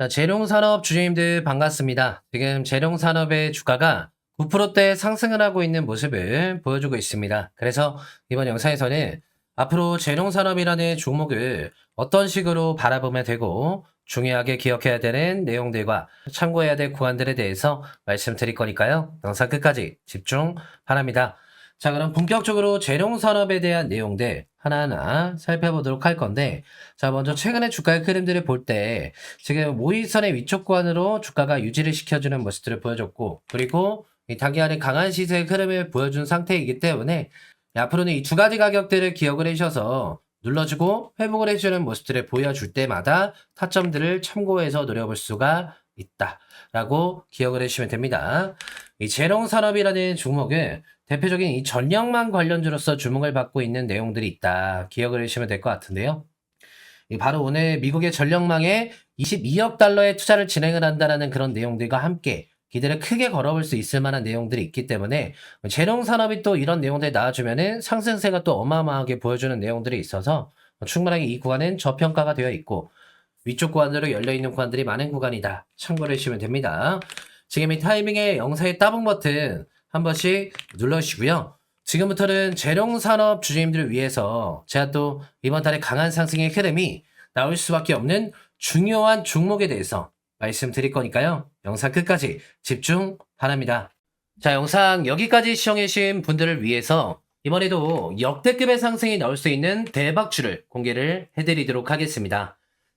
자, 재룡산업 주주님들 반갑습니다. 지금 재룡산업의 주가가 9%대 상승을 하고 있는 모습을 보여주고 있습니다. 그래서 이번 영상에서는 앞으로 재룡산업이라는 종목을 어떤 식으로 바라보면 되고 중요하게 기억해야 되는 내용들과 참고해야 될 구간들에 대해서 말씀드릴 거니까요. 영상 끝까지 집중 바랍니다. 자, 그럼 본격적으로 재룡산업에 대한 내용들 하나하나 살펴보도록 할 건데, 자, 먼저 최근의 주가의 흐름들을 볼 때, 지금 모의선의 위쪽 구간으로 주가가 유지를 시켜주는 모습들을 보여줬고, 그리고 이 단기간에 강한 시세의 흐름을 보여준 상태이기 때문에, 앞으로는 이 두 가지 가격들을 기억을 해주셔서 눌러주고 회복을 해주는 모습들을 보여줄 때마다 타점들을 참고해서 노려볼 수가 있다라고 기억을 해주시면 됩니다. 이 재롱산업이라는 종목은 대표적인 이 전력망 관련주로서 주목을 받고 있는 내용들이 있다. 기억을 해주시면 될 것 같은데요. 이 바로 오늘 미국의 전력망에 22억 달러의 투자를 진행을 한다라는 그런 내용들과 함께 기대를 크게 걸어볼 수 있을 만한 내용들이 있기 때문에 재롱 산업이 또 이런 내용들이 나와주면은 상승세가 또 어마어마하게 보여주는 내용들이 있어서 충분하게 이 구간은 저평가가 되어 있고 위쪽 구간으로 열려 있는 구간들이 많은 구간이다. 참고를 해주시면 됩니다. 지금 이 타이밍에 영상의 따봉 버튼 한 번씩 눌러주시고요. 지금부터는 재롱 산업 주주님들을 위해서 제가 또 이번 달에 강한 상승의 흐름이 나올 수밖에 없는 중요한 종목에 대해서 말씀드릴 거니까요. 영상 끝까지 집중 바랍니다. 자, 영상 여기까지 시청해주신 분들을 위해서 이번에도 역대급의 상승이 나올 수 있는 대박주를 공개를 해드리도록 하겠습니다.